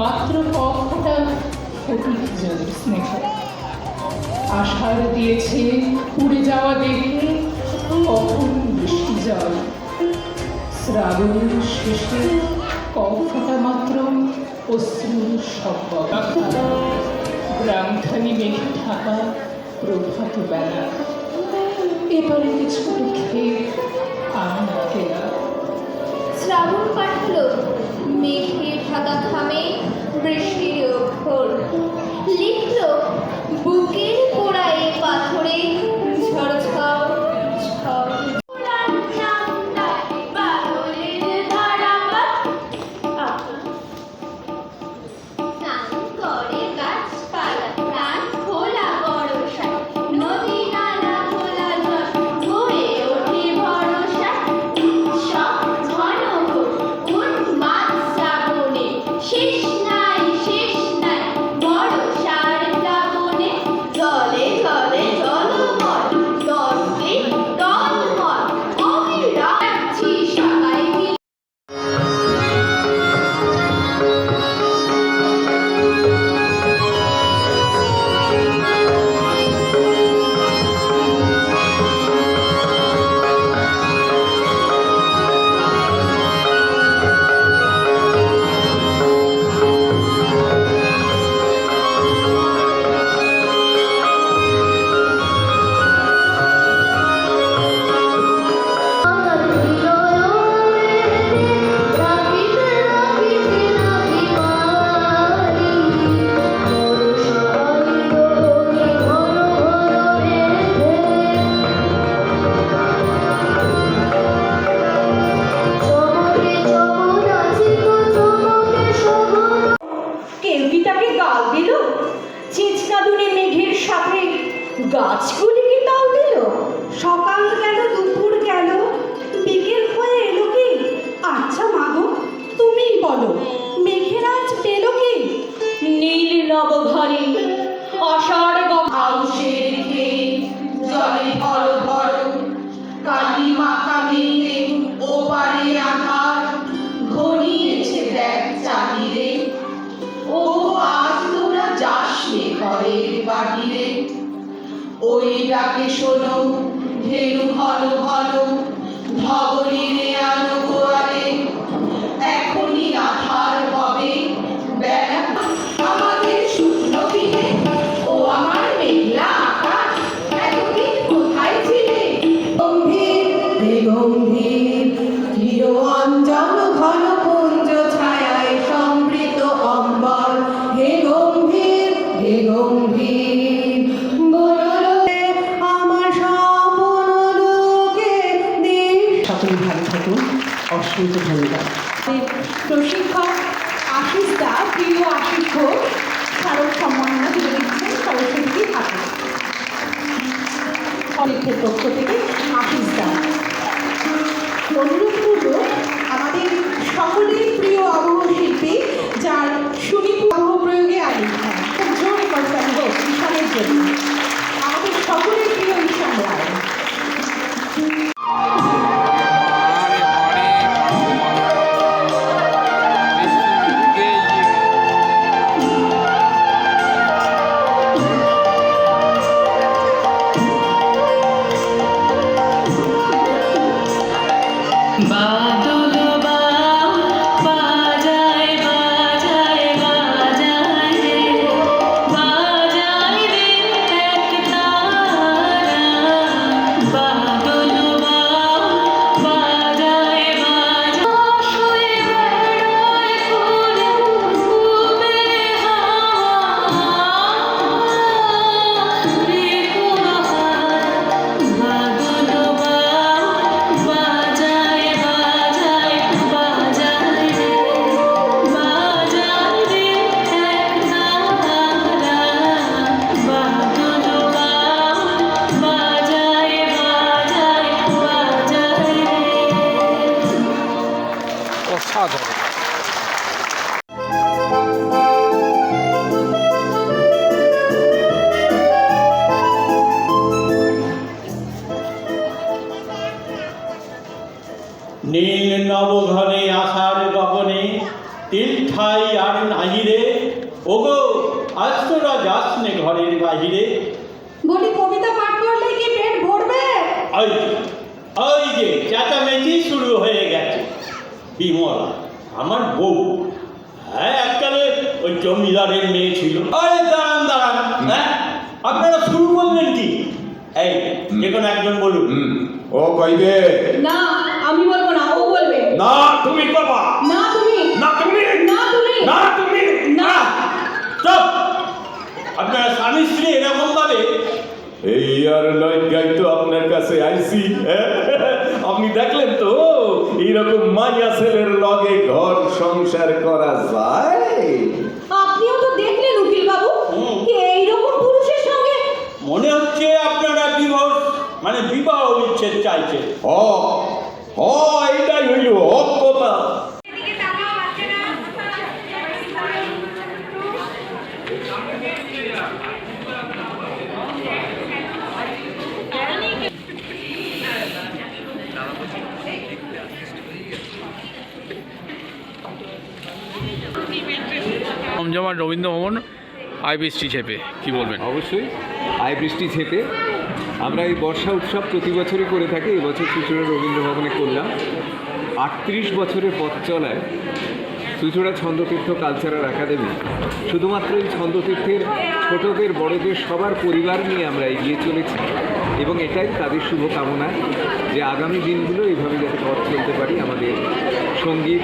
মাত্র কখটা ফটিক জল স্নেহ আষাঢ় দিয়েছে উড়ে যাওয়া দেখে কখন বৃষ্টি জল? শ্রাবণ শেষে কফটা মাত্র অশ্রু শব্দ? গ্রামখানি মেঘে ঢাকা প্রভাত বেলা। এবারে কিছু খেয়ে আমি কেলা শ্রাবণ পাঠালো মেঘে ঢাকা Krishna. চিঁচকাদুনে মেঘের সাথে গাছগুলি কি দিল? সকাল গেল দুপুর গেল বিকেল হয়ে এলো কি? আচ্ছা মাগো তুমিই বলো মেঘের আজ পেল কি? নীল নবঘরে আউশের খেয়ে বাহিরে শোনো ঢেউ ঘন অসংখ্য ধন্যবাদ প্রশিক্ষক আশিস দা, প্রিয় আশিস ঘোষ, স্মারক সম্মাননা তুলে দিচ্ছেন সরস্বতী হাতে কলেজের পক্ষ থেকে আশিস দা। অনুরূপপূর্বক আমাদের সকলের প্রিয় আবহ শিল্পী, যার সুনিপুণ আবহ প্রয়োগে খুব জোরে করতে হোক জন্য। নীল নবঘনে আষাঢ় গগনে তিল ঠাই আর নাহিরে ওগো আজ তোরা যাসনে ঘরের বাহিরে। বলি কবিতা পাঠ করলে কি পেট ভরবে? ওই যে, ওই যে চেঁচামেচি শুরু হয়ে গেছে। বিমলা আমার বউ হ্যাঁ এককালে ওই জমিদারের মেয়ে ছিল। আরে দাঁড়ান দাঁড়ান হ্যাঁ আপনারা শুরু করলেন কি? এই যে কোনো একজন বলুন। ও কইবে না আমি বলব না ও বলবে না তুমি বাবা না তুমি। না তুমি। না তুমি। না তুমি। না। চুপ। আপনারা স্বামী স্ত্রী এরকম ভাবে এই আর লজ্জায় তো আপনার কাছে আইছি। হ্যাঁ? আপনি দেখলেন তো এইরকম মাইয়া ছেলের লগে ঘর সংসার করা যায়। আপনিও তো দেখলেন উকিল বাবু হুম। এইরকম পুরুষের সঙ্গে? মনে হচ্ছে আপনারা ডিভোর্স মানে বিবাহ বিচ্ছেদ চাইছে হ হ এইটাই হইল হক কথা জমজমাট রবীন্দ্র ভবন আইবিএসটি চেপে কি বলবেন? অবশ্যই আই বৃষ্টি ছেপে আমরা এই বর্ষা উৎসব প্রতি বছরই করে থাকি। এবছর চুচুড়া রবীন্দ্র ভবনে করলাম। আটত্রিশ বছরের পথ চলায় চুচুড়া ছন্দতীর্থ কালচারাল একাডেমি। শুধুমাত্র এই ছন্দতীর্থের ছোটদের, বড়দের, সবার পরিবার নিয়ে আমরা এগিয়ে চলেছি এবং এটাই তাদের শুভকামনা যে আগামী দিনগুলো এইভাবে যাতে পথ চলতে পারি আমাদের সংগীত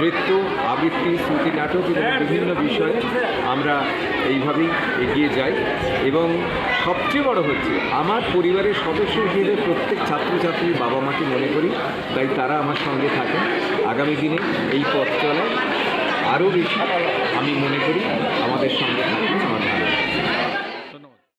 নৃত্য, আবৃত্তি, শ্রুতি, নাটক এবং বিভিন্ন বিষয়ে আমরা এইভাবেই এগিয়ে যাই। এবং সবচেয়ে বড় হচ্ছে, আমার পরিবারের সদস্য হিসেবে প্রত্যেক ছাত্রছাত্রীর বাবা মাকে মনে করি, তাই তারা আমার সঙ্গে থাকেন। আগামী দিনে এই পথ চলায় আরও বেশি আমি মনে করি আমাদের সঙ্গে থাকবেন আমার ভাই